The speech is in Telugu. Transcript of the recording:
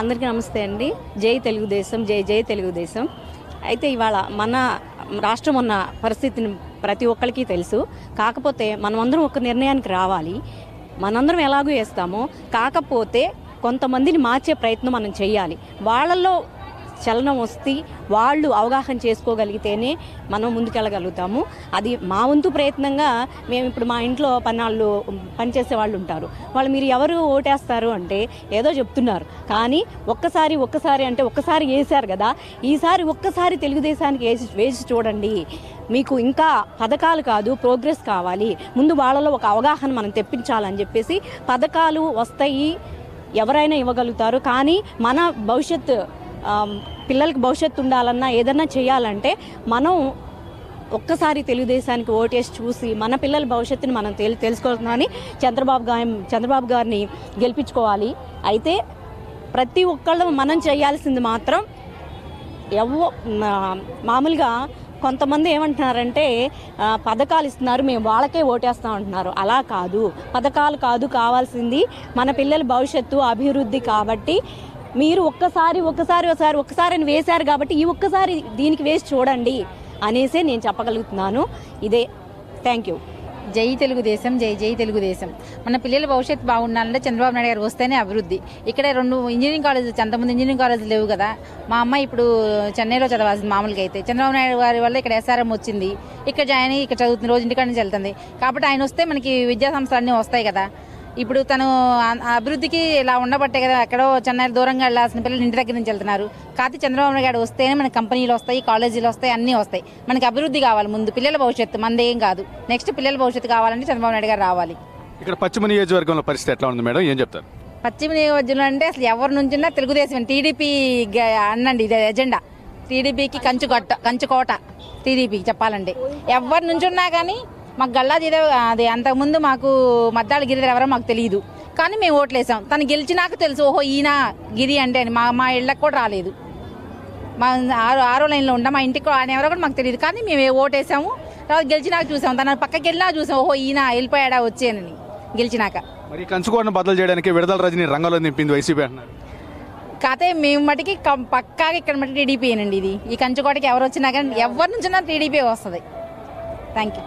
అందరికీ నమస్తే అండి. జై తెలుగుదేశం జై జై తెలుగుదేశం. అయితే ఇవాళ మన రాష్ట్రం ఉన్న పరిస్థితిని ప్రతి ఒక్కరికి తెలుసు. కాకపోతే మనమందరం ఒక నిర్ణయానికి రావాలి. మనందరం ఎలాగూ వేస్తామో కాకపోతే కొంతమందిని మార్చే ప్రయత్నం మనం చేయాలి. వాళ్ళల్లో చలనం వస్తే వాళ్ళు అవగాహన చేసుకోగలిగితేనే మనం ముందుకెళ్ళగలుగుతాము. అది మా వంతు ప్రయత్నంగా మేము ఇప్పుడు మా ఇంట్లో పన్నాళ్ళు పనిచేసే వాళ్ళు ఉంటారు. వాళ్ళు మీరు ఎవరు ఓటేస్తారు అంటే ఏదో చెప్తున్నారు. కానీ ఒక్కసారి ఒక్కసారి అంటే ఒక్కసారి వేశారు కదా. ఈసారి ఒక్కసారి తెలుగుదేశానికి వేసి వేసి చూడండి. మీకు ఇంకా పథకాలు కాదు ప్రోగ్రెస్ కావాలి. ముందు వాళ్ళలో ఒక అవగాహన మనం తెప్పించాలని చెప్పేసి పథకాలు వస్తాయి ఎవరైనా ఇవ్వగలుగుతారు. కానీ మన భవిష్యత్ పిల్లలకి భవిష్యత్తు ఉండాలన్నా ఏదన్నా చేయాలంటే మనం ఒక్కసారి తెలుగుదేశానికి ఓటేసి చూసి మన పిల్లల భవిష్యత్తుని మనం తెలు తెలుసుకోవాలని చంద్రబాబు గారి చంద్రబాబు గారిని గెలిపించుకోవాలి. అయితే ప్రతి ఒక్కళ్ళు మనం చేయాల్సింది మాత్రం ఎవ మామూలుగా కొంతమంది ఏమంటున్నారంటే పథకాలు ఇస్తున్నారు మేము వాళ్ళకే ఓటేస్తాం అంటున్నారు. అలా కాదు. పథకాలు కాదు కావాల్సింది మన పిల్లల భవిష్యత్తు అభివృద్ధి కాబట్టి మీరు ఒక్కసారి ఒక్కసారి ఒకసారి ఒక్కసారి అని వేశారు కాబట్టి ఈ ఒక్కసారి దీనికి వేసి చూడండి అనేసే నేను చెప్పగలుగుతున్నాను. ఇదే. థ్యాంక్ యూ జై తెలుగుదేశం జై జై తెలుగుదేశం. మన పిల్లల భవిష్యత్తు బాగుండాలంటే చంద్రబాబు నాయుడు గారు వస్తేనే అభివృద్ధి. ఇక్కడ రెండు ఇంజనీరింగ్ కాలేజెస్ అంతమంది ఇంజనీరింగ్ కాలేజీలు లేవు కదా. మా అమ్మాయి ఇప్పుడు చెన్నైలో చదవాల్సింది మామూలుగా అయితే. చంద్రబాబు నాయుడు గారి వల్ల ఇక్కడ ఎస్ఆర్ఎం వచ్చింది. ఇక్కడ జాయిన్ అయ్యి ఇక్కడ చదువుతుంది రోజు ఇంటికాడ నుంచి వెళ్తుంది. కాబట్టి ఆయన వస్తే మనకి విద్యా సంస్థలన్నీ వస్తాయి కదా. ఇప్పుడు తను అభివృద్ధికి ఇలా ఉండబట్టే కదా ఎక్కడో చెన్నై దూరంగా వెళ్ళాల్సిన పిల్లలు ఇంటి దగ్గర నుంచి వెళ్తున్నారు. కాకపోతే చంద్రబాబు నాయుడు గారు వస్తేనే మనకి కంపెనీలు వస్తాయి కాలేజీలు వస్తాయి అన్నీ వస్తాయి. మనకి అభివృద్ధి కావాలి ముందు పిల్లల భవిష్యత్తు మనది ఏం కాదు. నెక్స్ట్ పిల్లల భవిష్యత్తు కావాలంటే చంద్రబాబు నాయుడు గారు రావాలి. ఇక్కడ పశ్చిమ నియోజకవర్గంలో పరిస్థితి ఎట్లా ఉంది మేడం? ఏం చెప్తారు? పశ్చిమ నియోజకవర్గంలో అంటే అసలు ఎవరి నుంచినా తెలుగుదేశం టీడీపీ అన్నండి ఇది ఎజెండా. టీడీపీకి కంచుకోట కంచుకోట టీడీపీకి చెప్పాలంటే. ఎవరి నుంచున్నా కానీ మాకు గల్లా జీదే అది అంతకుముందు మాకు మద్దాల గిరిధర్ ఎవరో మాకు తెలియదు కానీ మేము ఓట్లేసాం. తను గెలిచినాక తెలుసు ఓహో ఈయన గిరి అంటే అని. మా మా ఇళ్ళకి కూడా రాలేదు. మా ఆరో ఆరో లైన్లో ఉంటాం మా ఇంటికి ఆయన ఎవరో కూడా మాకు తెలియదు కానీ మేము ఓటేసాము. తర్వాత గెలిచినాక చూసాం. తన పక్కకి వెళ్ళినా చూసాం ఓహో ఈయన వెళ్ళిపోయాడా వచ్చేనని గెలిచినాక. మరి ఈ కంచుకోటను బదులు చేయడానికి విడుదల రజని రంగంలో నింపింది వైసీపీ అంటున్నారు. కాకపోతే మేము మటుకి పక్కాగా ఇక్కడ మటుకు టీడీపీ అండి ఇది. ఈ కంచుకోటకి ఎవరు వచ్చినా కానీ ఎవరి నుంచినా టీడీపీ వస్తుంది. Thank you